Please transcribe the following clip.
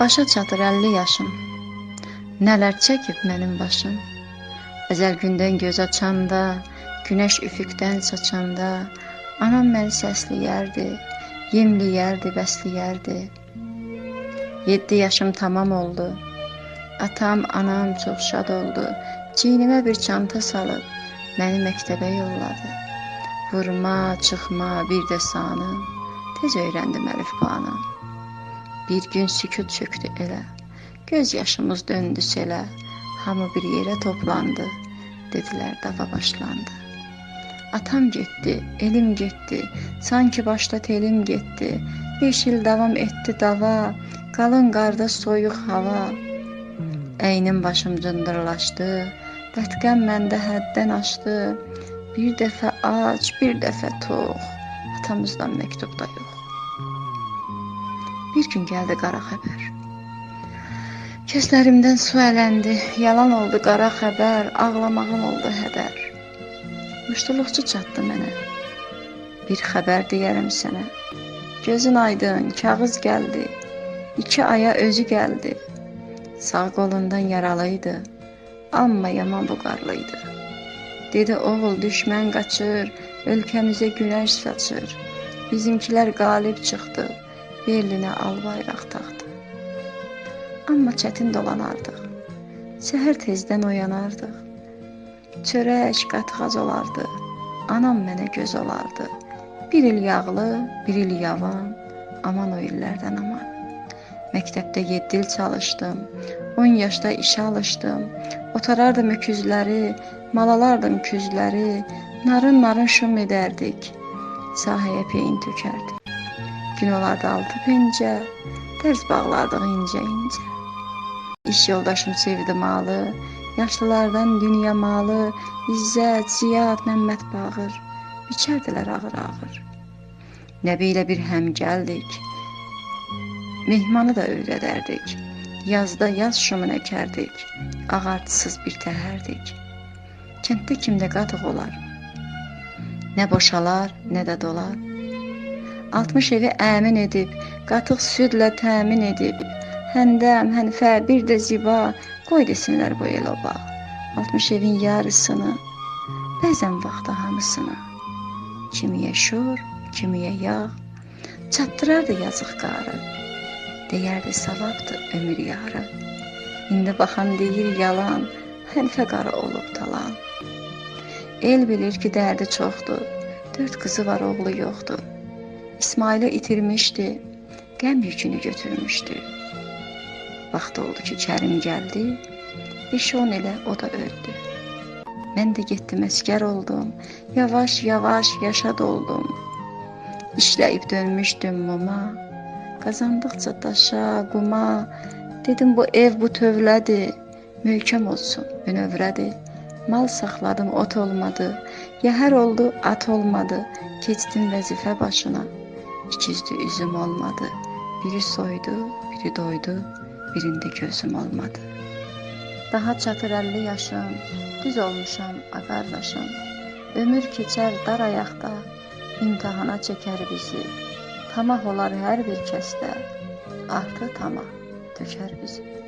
Başa çatır 50 yaşım. Nələr çəkib mənim başım. Əzəl gündən göz açanda, günəş üfüqdən saçanda, anam məni səsləyərdi, yemləyərdi, bəsləyərdi. 7 yaşım tamam oldu. Atam, anam çox şad oldu. Çiynimə bir çanta salıb məni məktəbə yolladı. Vurma, çıxma, bir də sanı. Tez öyrəndim əlifbanı. Bir gün sükut çöktü elə. Göz yaşımız döndü selə. Hamı bir yerə toplandı. Dedilər dava başlandı. Atam getdi, elim getdi. Sanki başda telim getdi. Beş il davam etdi dava. Qalın qarda soyuq hava. Əynim başım cındırlaşdı. Bətkəm məndə həddən aşdı. Bir dəfə ac, bir dəfə tox. Atamızdan məktub da yox. Bir gün gəldi qara xəbər. Gözlərimdən su ələndi. Yalan oldu qara xəbər, ağlamağım oldu hədər. Müştuluqçu çatdı mənə. Bir xəbər deyərəm sənə. Gözün aydın, kağız gəldi. İki aya özü gəldi. Sağ qolundan yaralıydı. Amma yaman bu qarlıydı. Dedi oğul düşmən qaçır, ölkəmizə günəş saçır. Bizimkilər qalib çıxdı. Berlinə al bayraq taxdı. Amma çətin dolanardıq. Səhər tezdən oyanardıq. Çörək, qatğaz olardı. Anam mənə göz olardı. Bir il yağlı, bir il yavan. Aman o illərdən aman. Məktəbdə 7 il çalışdım. 10 yaşda işə alışdım. Otarardım öküzləri, malalardım küzləri. Narın-narın şum edərdik. Sahəyə peyin tökərdik. Gün olardı altı pencə, dərs bağlardıq incə-incə. İş yoldaşım sevdi malı, yaşlılardan dünya malı, İzzət, Ziyad, Məmməd Bağır biçərdilər ağır-ağır. Nəbi ilə bir həm gəldik. Mehmanı da öyrədərdik. Yazda yaz şumun əkərdik. Ağartısız bir təhərdik. Kənddə kimdə qatıq olar? Nə boşalar, nə də dolar. 60 evi əmin edib, qatıq südlə təmin edib. Həndəm, hənfə, bir də ziba, qoy desinlər bu el oba. 60 evin yarısını, bəzən vaxtda hamısını. Kimiyə şor, kimiyə yağ, çatdırardı yazıq qarı. Deyərdi savabdır ömür yarı. İndi baxan deyir yalan, hənfə qarı olub talan. El bilir ki, dərdi çoxdur. Dörd qızı var, oğlu yoxdur. İsmail'i itirmişdi, qəm yükünü götürmüşdü. Vaxt oldu ki, Kərim gəldi, 5-10 ilə o da öldü. Mən də getdim əskər oldum, yavaş-yavaş yaşa doldum. İşləyib dönmüşdüm muma, qazandıqca daşa, quma, dedim bu ev bu tövlədir, möhkəm olsun, bünövrədir. Mal saxladım, ot olmadı. Yəhər oldu, at olmadı. Keçdim vəzifə başına. İkizdi üzüm olmadı. Biri soydu, biri doydu, birində gözüm olmadı. Daha çatır 50 yaşım, düz olmuşam a qardaşım. Ömür keçər dar ayaqda, imtahana çəkər bizi. Tamah olar hər bir kəsdə, artı tamah tökər bizi.